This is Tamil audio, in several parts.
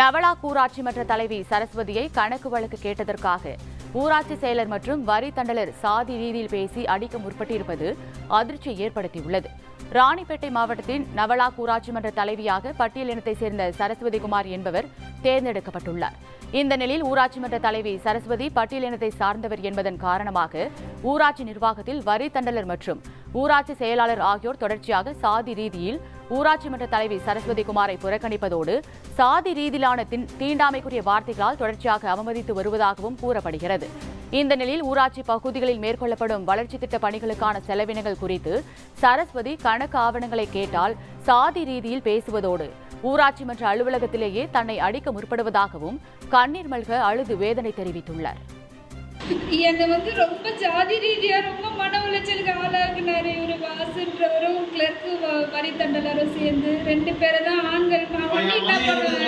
நவலா கூராட்சி மன்ற தலைவி சரஸ்வதியை கணக்கு வழக்கு கேட்டதற்காக ஊராட்சி செயலர் மற்றும் வரி தண்டலர் சாதி ரீதியில் பேசி அடிக்க முற்பட்டிருப்பது அதிர்ச்சியை ஏற்படுத்தியுள்ளது. ராணிப்பேட்டை மாவட்டத்தின் நவலா கூராட்சி மன்ற தலைவியாக பட்டியலினத்தைச் சேர்ந்த சரஸ்வதி குமார் என்பவர் தேர்ந்தெடுக்கப்பட்டுள்ளார். இந்த நிலையில் ஊராட்சி மன்ற தலைவி சரஸ்வதி பட்டியலினத்தை சார்ந்தவர் என்பதன் காரணமாக ஊராட்சி நிர்வாகத்தில் வரி தண்டலர் மற்றும் ஊராட்சி செயலாளர் ஆகியோர் தொடர்ச்சியாக சாதி ரீதியில் ஊராட்சி மன்ற தலைவி சரஸ்வதி குமாரை புறக்கணிப்பதோடு சாதி ரீதியிலான தீண்டாமைக்குரிய வார்த்தைகளால் தொடர்ச்சியாக அவமதித்து வருவதாகவும் கூறப்படுகிறது. இந்த நிலையில் ஊராட்சி பகுதிகளில் மேற்கொள்ளப்படும் வளர்ச்சி திட்ட பணிகளுக்கான செலவினங்கள் குறித்து சரஸ்வதி கணக்கு ஆவணங்களை கேட்டால் சாதி ரீதியில் பேசுவதோடு ஊராட்சி மன்ற அலுவலகத்திலேயே தன்னை அடிக்க முற்படுவதாகவும் கண்ணீர் மல்க அழுது வேதனை தெரிவித்துள்ளார். என்னை வந்து ரொம்ப ஜாதி ரீதியா ரொம்ப மன உளைச்சலுக்கு தண்டலரும் சேர்ந்து ரெண்டு பேரை தான் ஆண்கள் நான் ஒண்டி என்ன பண்ணுவேன்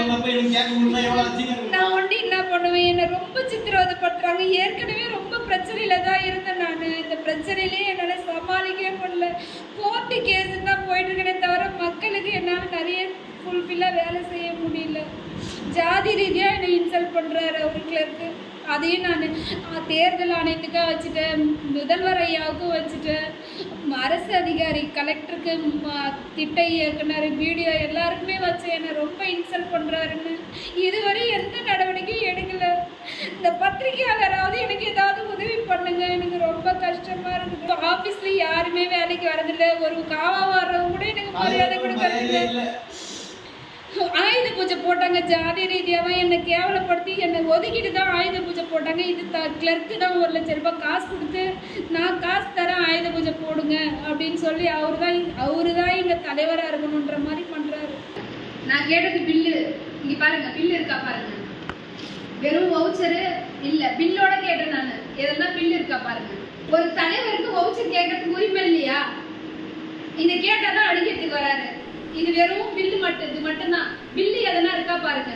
நான் ஒண்டி என்ன பண்ணுவேன்? என்னை ரொம்ப சித்திரவதைப்படுத்துறாங்க. ஏற்கனவே ரொம்ப பிரச்சனையில தான் இருந்தேன் நான். இந்த பிரச்சனையிலே என்னால் சமாளிக்கவே முடியல. கோர்ட்டு கேஸ் தான் போயிட்டு இருக்கேனே தவிர மக்களுக்கு என்னால் நிறைய ஃபுல்ஃபில்லாக வேலை செய்ய முடியல. ஜாதி ரீதியாக என்னை இன்சல்ட் பண்ணுறாரு அவரு கிளர்க்கு அதையும் நான் தேர்தல் ஆணையத்துக்காக வச்சுட்டேன் முதல்வர் ஐயாவுக்கும் வச்சுட்டேன் அரசு அதிகாரி கலெக்டருக்கு திட்ட இயக்குனர் வீடியோ எல்லாருக்குமே வச்சு என்னை ரொம்ப இன்சல்ட் பண்ணுறாருன்னு இதுவரை எந்த நடவடிக்கையும் எடுக்கல. இந்த பத்திரிகையாளராவது எனக்கு ஏதாவது உதவி பண்ணுங்க. எனக்கு ரொம்ப கஷ்டமா இருக்குது. ஆஃபீஸ்ல யாருமே வேலைக்கு வரதில்லை. ஒரு காவா வர்றவங்க கூட எனக்கு மரியாதை கொடுக்கறதில்ல. ஆயுத பூஜை போட்டாங்க. ஜாதி ரீதியாவே என்னை கேவலப்படுத்தி என்னை ஒதுக்கிட்டு தான் ஆயுத பூஜை போட்டாங்க. இது த கிளர்க்கு தான் ஒரு லட்ச ரூபாய் காசு கொடுத்து நான் காசு தரேன் ஆயுத பூஜை போடுங்க அப்படின்னு சொல்லி அவர் தான் அவரு தான் எங்கள் தலைவராக இருக்கணுன்ற மாதிரி பண்ணுறாரு நான் கேட்டது பில்லு. இங்கே பாருங்க பில்லு இருக்கா பாருங்க. வெறும் வவுச்சரு இல்லை பில்லோட கேட்டேன் நான். எதெல்லாம் பில்லு இருக்கா பாருங்க. ஒரு தலைவருக்கு வவுச்சர் கேட்கறதுக்கு உரிமை இல்லையா? இதை கேட்டாதான் அடிக்கிறதுக்கு வராரு. இது வெறும் பில்லு மட்டும் இது மட்டும்தான். பில்லு எதனா இருக்கா பாருங்க.